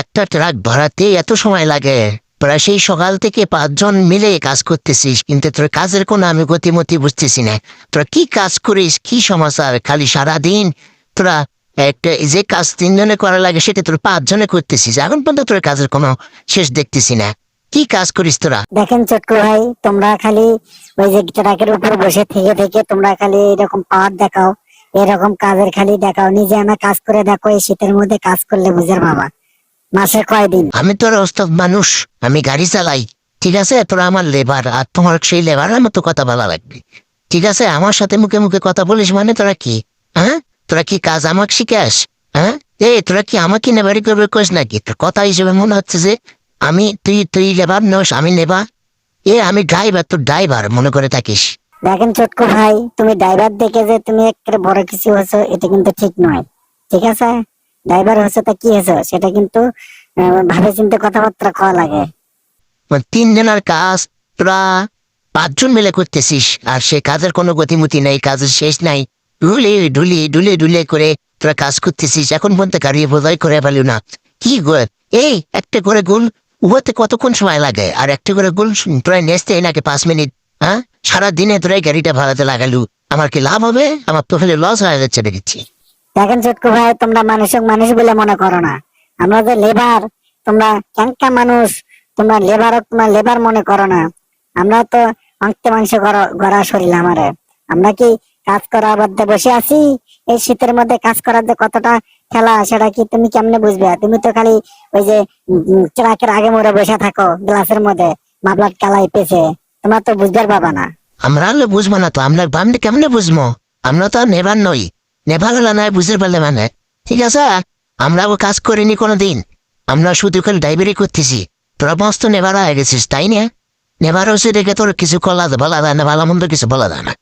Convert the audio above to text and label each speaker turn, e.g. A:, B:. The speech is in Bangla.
A: একটা ট্রাক ভরাতে এত সময় লাগে। প্রায় সেই সকাল থেকে পাঁচজন মিলে কাজ করতেছিস, কিন্তু তোর কাজের কোনো আমি গতিমতি বুঝতেছি না। তোরা কি কাজ করিস, কি সমস্যা খালি সারাদিন তোরা একটা যে কাজ তিনজনে করা লাগে সেটা তোর পাঁচজনে করতেছিস। এখন পর্যন্ত তোর কাজের কোনো শেষ দেখতেছি না। কি কাজ করিস তোরা?
B: দেখেন চটকু ভাই, তোমরা খালি ওই যে ট্রাকের উপর বসে থেকে থেকে তোমরা খালি এরকম পাওয়ার দেখাও, এরকম কাজের খালি দেখাও। নিজে আমার কাজ করে দেখো, এই শীতের মধ্যে কাজ করলে বুঝের বাবা। মাসে কয়দিন?
A: আমি তোর ওস্তাদ মানুষ আমি গাড়ি চালাই। ঠিক আছে তোরা আমার লেবার আর তোমার সেই লেবারের মতো কথা বলা লাগবে। ঠিক আছে আমার সাথে মুখে মুখে কথা বলিস মানে তোরা কি? হ্যাঁ? তোরা কি কাজ আমাকে শিখাস? হ্যাঁ? এ তোরা কি আমাকে নেবারি করবে কোস নাকি? তোর কথা হিসেবে মনে হচ্ছে যে আমি তুই তুই লেবার নোস আমি নেবা এ আমি ড্রাইভার তোর ড্রাইভার মনে করে থাকিস।
B: দেখেন চটকু ভাই তুমি ড্রাইভার দেখে যে তুমি একটা বড় কিছু হয়েছো এটা কিন্তু ঠিক নয়। ঠিক আছে? ড্রাইভার হচ্ছে তা কি হয়েছো? সেটা কিন্তু ভাবে চিন্তে কথাবার্তা কওয়া লাগে।
A: মানে তিনজনের কাজ তোরা পাঁচজন মিলে করতেছিস, আর সে কাজের কোনো গতিমতি নাই, কাজের শেষ নাই। ডুলে ডুলি ডুলে ডুলে করে তোরা কাজ করতেছিস, এখন পর্যন্ত গাড়ি বোঝাই করে ফেলি না। কি এই, একটা করে গোল উহাতে কতক্ষণ সময় লাগে? আর একটা করে গোল প্রায় নেচতে নাকি পাঁচ মিনিট হ্যাঁ? সারাদিনে তোরাই গাড়িটা ভাড়াতে লাগালু। আমার কি লাভ হবে? আমার তো ফেলে লস হয়ে যাচ্ছে, দেখেছি।
B: দেখেন চটকু ভাই, তোমরা মানুষক মানুষ বলে মনে করো না। আমরা যে লেবার, তোমরা ক্যাঙ্কা মানুষ, তোমরা লেবার তোমরা লেবার মনে করো না। আমরা তো অঙ্কে মাংস গড়া শরীর আমারে। আমরা কি কাজ করার মধ্যে বসে আছি? এই শীতের মধ্যে কাজ করার যে কতটা খেলা, সেটা কি তুমি কেমনে বুঝবে? তুমি তো খালি ওই যে ট্রাকের আগে মরে বসে থাকো, গ্লাসের মধ্যে মাবলাট কালাই পেছে তোমার তো বুঝবার পাবা না।
A: আমরা বুঝব না তো আমরা বামনি কেমনে বুঝব? আমরা তো নেবার নই। নেবার হলো না, বুঝতে পারলে মানে। ঠিক আছে, আমরা ও কাজ করিনি কোনো দিন আমরা শুধু খালি ড্রাইভারি করতেছি। তোরা মস্ত নেবার হয়ে গেছিস, তাই না? নেবার হচ্ছে দেখে তোর কিছু কলা বলা যায় না, ভালো মন্দ কিছু বলা যায় না।